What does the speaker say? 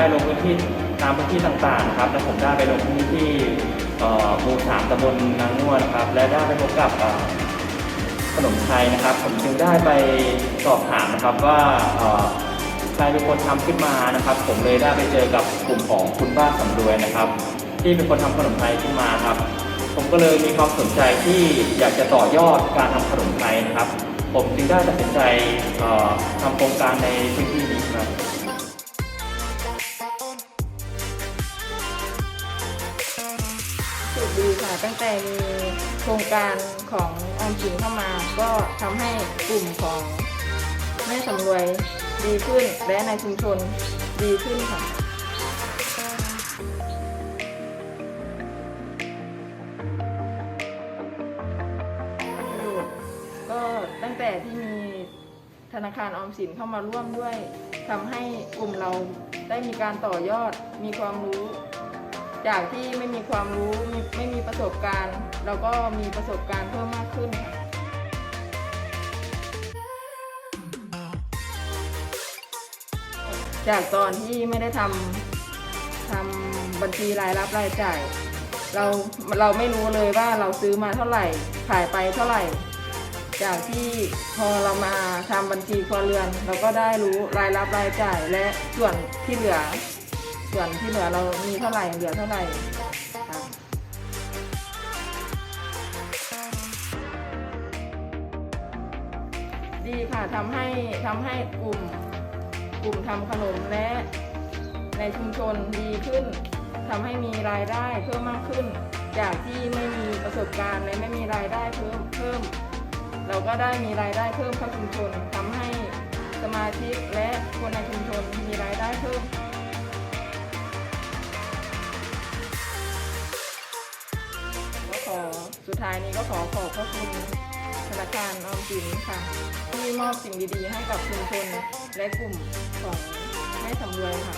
ได้ไปลงที่ตามพื้นที่เอ่อหมู่สามตำบลนางนวลครับ และได้ไปพบกับขนมไทยนะครับ ผมจึงได้ไปสอบถามนะครับว่าใครเป็นคนทำขึ้นมานะครับ ผมเลยได้ไปเจอกับกลุ่มของคุณป้าสำรวยนะครับ ที่เป็นคนทำขนมไทยขึ้นมาครับ ผมก็เลยมีความสนใจที่อยากจะต่อยอดการทำขนมไทยนะครับ ผมจึงได้ตัดสินใจเอ่อทำโครงการในพื้นที่นี้ครับ ดีค่ะ ตั้งแต่มีโครงการของออมสินเข้ามา ก็ทำให้กลุ่มของแม่สำรวยดีขึ้น และในชุมชนดีขึ้นค่ะก็ตั้งแต่ที่มีธนาคารออมสินเข้ามาร่วมด้วยทำให้กลุ่มเราได้มีการต่อยอดมีความรู้ จากที่ไม่มีความรู้ไม่มีประสบการณ์ เราก็มีประสบการณ์เพิ่มมากขึ้นค่ะจากตอนที่ไม่ได้ทำทำบัญชีรายรับรายจ่าย เราเราไม่รู้เลยว่าเราซื้อมาเท่าไหร่ขายไปเท่าไหร่ จากที่พอเรามาทำบัญชีครัวเรือน เราก็ได้รู้รายรับรายจ่ายและส่วนที่เหลือ ส่วนที่เหลือเรามีเท่าไหร่เหลือเท่าไหร่ดีค่ะทำให้ทำให้กลุ่มกลุ่มทำขนมและในชุมชนดีขึ้นทำให้มีรายได้เพิ่มมากขึ้น จากที่ไม่มีประสบการณ์และไม่มีรายได้เพิ่มเพิ่ม เราก็ได้มีรายได้เพิ่มเข้าชุมชนทำให้สมาชิกและคนในชุมชนมีรายได้เพิ่ม สุดท้ายนี้ก็ขอขอบพระคุณธนาคารออมสินค่ะ ที่มอบสิ่งดีๆ ให้กับชุมชนและกลุ่มของแม่สำรวยค่ะ